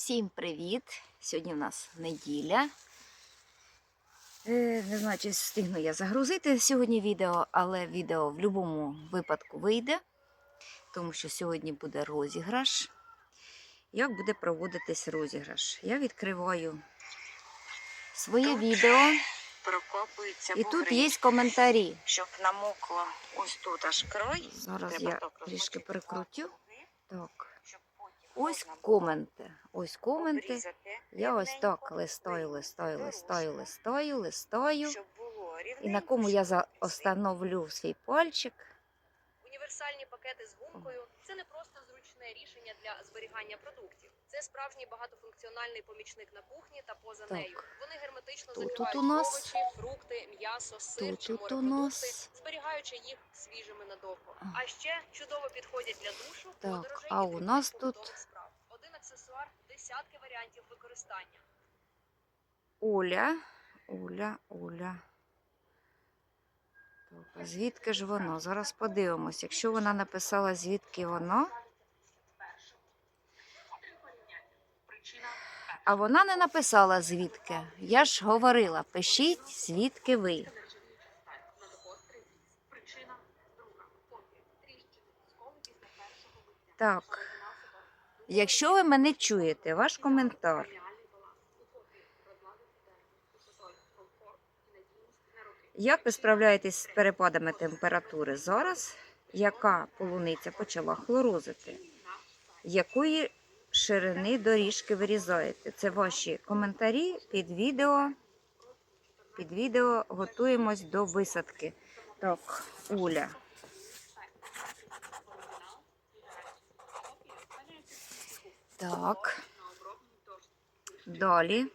Всім привіт! Сьогодні в нас неділя. Е, Не знаю, чи встигну я загрузити сьогодні відео, але відео в будь-якому випадку вийде, тому що сьогодні буде розіграш. Як буде проводитись розіграш? Я відкриваю своє Тут відео, прокопуються і тут є коментарі. щоб намокло ось тут аж край. Зараз Треба я трішки перекрутю. Так, ось коменти. Ось коменти. Я ось так листаю, листаю, листою, листаю, листаю, І на кому я остановлю свій пальчик. Універсальні пакети з гумкою це не просто зручне рішення для зберігання продуктів. Це справжній багатофункціональний помічник на кухні та поза Так. нею. Вони герметично Тут- закривають тут у нас- овочі, фрукти, м'ясо, сир Тут- чи морепродукти, нас- зберігаючи їх свіжими надовго. А ще чудово підходять для душу, Так, подорожей а у нас тут- справ. Один аксесуар, десятки варіантів використання. Оля, Оля, Оля. Так, звідки ж воно? Зараз подивимось. Якщо вона написала, звідки воно. А вона не написала звідки. Я ж говорила, пишіть, звідки ви. Так. Якщо ви мене чуєте, ваш коментар. Як ви справляєтесь з перепадами температури зараз? Яка полуниця почала хлорозити? Якої ширини доріжки вирізаєте? Це ваші коментарі під відео. Під відео готуємось до висадки. Так, Уля. Так. Далі.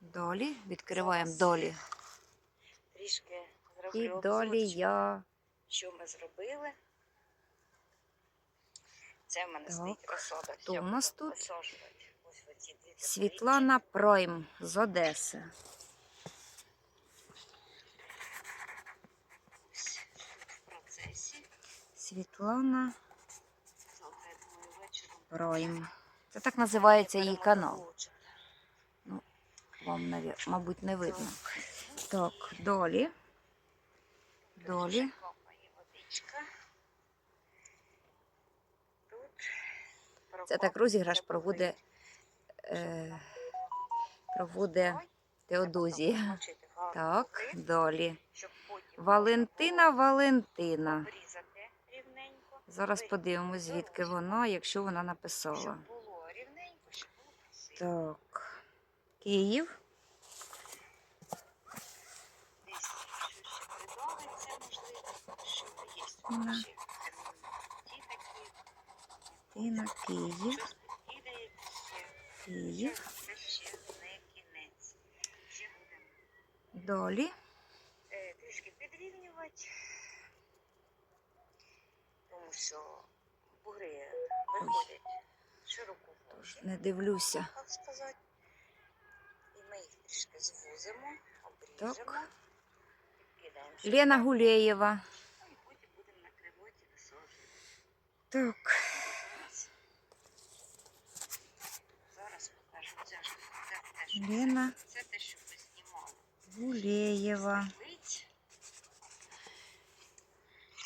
Далі. Відкриваємо долі. Трішки І долі я. що ми зробили. Це в мене Так, стоїть розсада. хто у нас тут? Світлана Пройм з Одеси. Світлана. Пройм. Це так називається її канал. молочити. Вам, мабуть, не видно. Так, долі. Долі. Водичка. Це так розіграш проводить, е, проводить Теодозія. Так, долі. Валентина Валентина. Зараз подивимось, звідки вона, якщо вона написала. Щоб було рівненько, щоб було красиво. Так. Київ. Десь щось ще придавиться, можливо, що є Ага. ще ті такі. Київ. Щось. Київ. Долі. е, трішки підрівнювати, тому що бугри виходять широко Тож не дивлюся. так сказати. І ми їх трішки звузимо, обріжемо. Лена Гулєєва. Ну, і і. Так. Зараз покажу. Це ж це те, що Лена знімали. Гулєєва.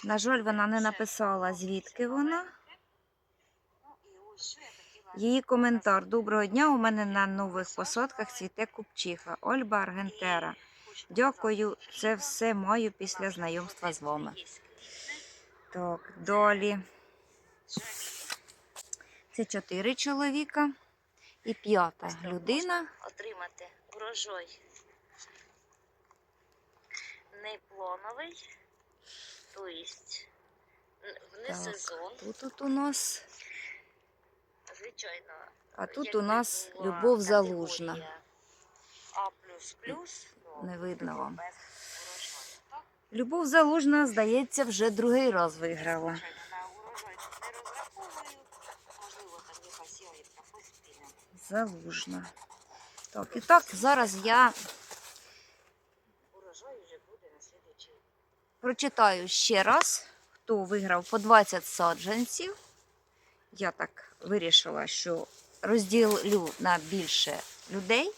На жаль, вона не написала, звідки вона. Ну. Її коментар. Доброго дня. У мене на нових посадках цвіте купчиха. Ольба Аргентера. Дякую. Це все маю після знайомства з вами. Так, далі. Це чотири чоловіка і п'ята людина. Отримати урожай не плановий, тобто не сезон, Тут, тут у нас. звичайно. А тут у нас Любов Залужна. А++, то Не видно вам. Любов Залужна, здається, вже другий раз виграла. Можливо, там якась ягідка. Залужна. Так, і так, зараз я прочитаю ще раз, хто виграв по 20 саджанців. я так вирішила, що розділю на більше людей.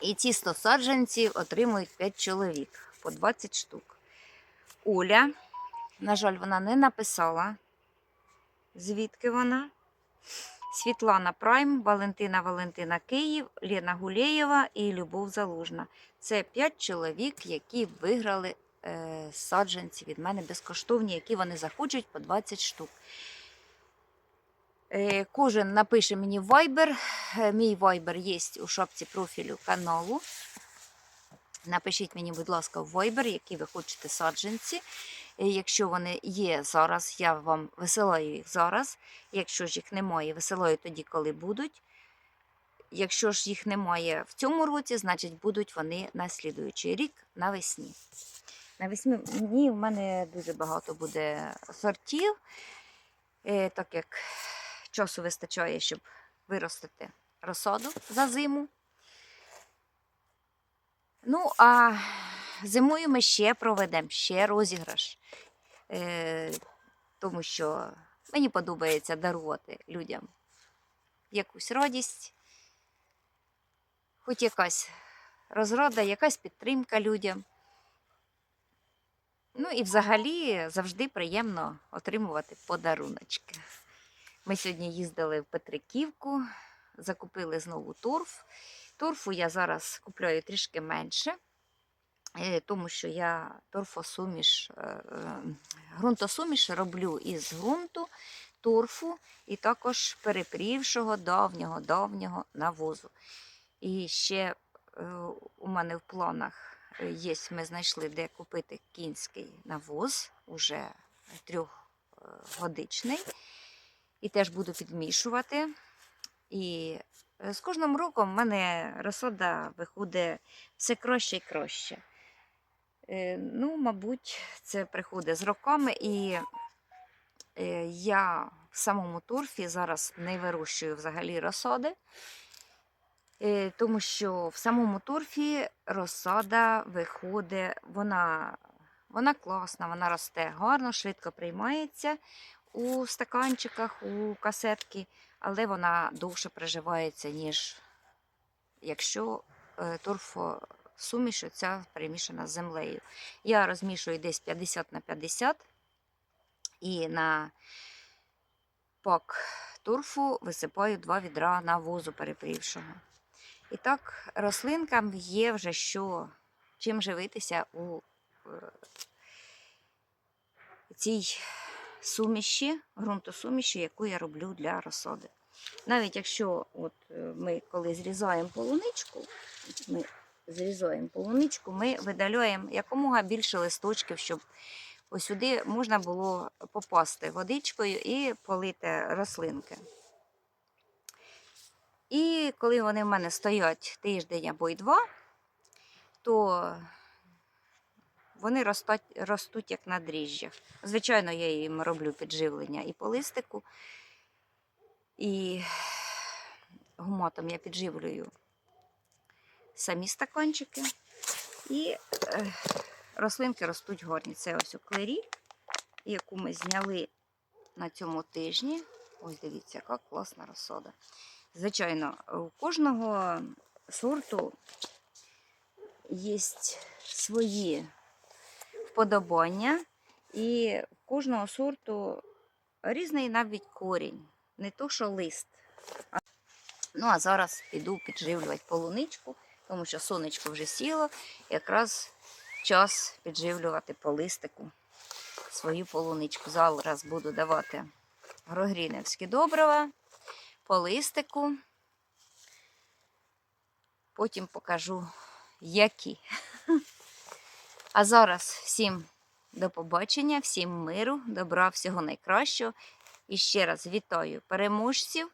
І ці 100 саджанців отримують 5 чоловік по 20 штук. Оля, на жаль, вона не написала, звідки вона. Світлана Прайм, Валентина Валентина Київ, Лена Гулєєва і Любов Залужна. Це 5 чоловік, які виграли е, саджанці від мене безкоштовні, які вони захочуть по 20 штук. Е, Кожен напише мені в Viber. Е, Мій Viber є у шапці профілю каналу. Напишіть мені, будь ласка, в Viber, які ви хочете саджанці. Е, Якщо вони є зараз, я вам висилаю їх зараз. Якщо ж їх немає, висилаю тоді, коли будуть. Якщо ж їх немає в цьому році, значить будуть вони на слідуючий рік навесні. Навесні в мене дуже багато буде сортів, е, так як часу вистачає, щоб виростити розсаду за зиму. Ну, а зимою ми ще проведемо ще розіграш, е, тому що мені подобається дарувати людям якусь радість, хоч якась розрада, якась підтримка людям. Ну і взагалі завжди приємно отримувати подаруночки. Ми сьогодні їздили в Петриківку, закупили знову торф. Торфу я зараз купляю трішки менше, тому що я торфосуміш, ґрунтосуміш роблю із ґрунту, торфу і також перепрівшого давнього давнього навозу. І ще е, у мене в планах е, є, ми знайшли, де купити кінський навоз, уже трьохгодичний. І теж буду підмішувати. І е, з кожним роком в мене розсада виходить все краще і краще. Е, Ну, мабуть, це приходить з роками, і е, я в самому торфі зараз не вирощую взагалі розсади, е, тому що в самому торфі розсада виходить, вона, вона класна, вона росте гарно, швидко приймається у стаканчиках, у касетки, але вона довше приживається, ніж якщо е, торфосуміш ця перемішана з землею. Я розмішую десь 50 на 50 і на пак торфу висипаю два відра навозу перепрівшого. І так, рослинкам є вже що чим живитися у е, цій суміші, ґрунтосуміші, яку я роблю для розсади. Навіть якщо от е, ми коли зрізаємо полуничку, ми зрізаємо полуничку, ми видаляємо якомога більше листочків, щоб сюди можна було попасти водичкою і полити рослинки. І коли вони в мене стоять тиждень або й два, то вони ростуть, ростуть як на дріжджах. Звичайно, я їм роблю підживлення і по листику, і гуматом я підживлюю самі стаканчики. І е, рослинки ростуть гарні. Це ось у клері, яку ми зняли на цьому тижні. Ось дивіться, яка класна розсада. Звичайно, у кожного сорту є свої вподобання, і в кожного сорту різний навіть корінь, не то що лист. Ну, а зараз піду підживлювати полуничку, тому що сонечко вже сіло, якраз час підживлювати по листику свою полуничку. Зараз буду давати грогріневські добрива по листику. Потім покажу, які. А зараз всім до побачення, всім миру, добра, всього найкращого. І ще раз вітаю переможців.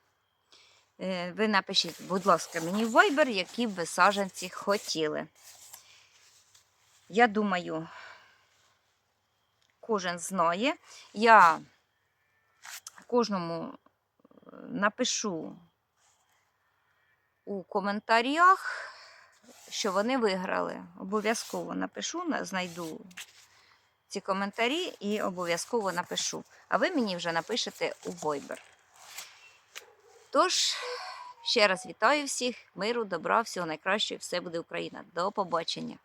Е, Ви напишіть, будь ласка, мені в Viber, які б ви саджанці хотіли. Я думаю, кожен знає. Я кожному е, напишу у коментарях, що вони виграли. Обов'язково напишу, знайду ці коментарі і обов'язково напишу. А ви мені вже напишете у Viber. Тож, ще раз вітаю всіх, миру, добра, всього найкращого, все буде Україна. До побачення!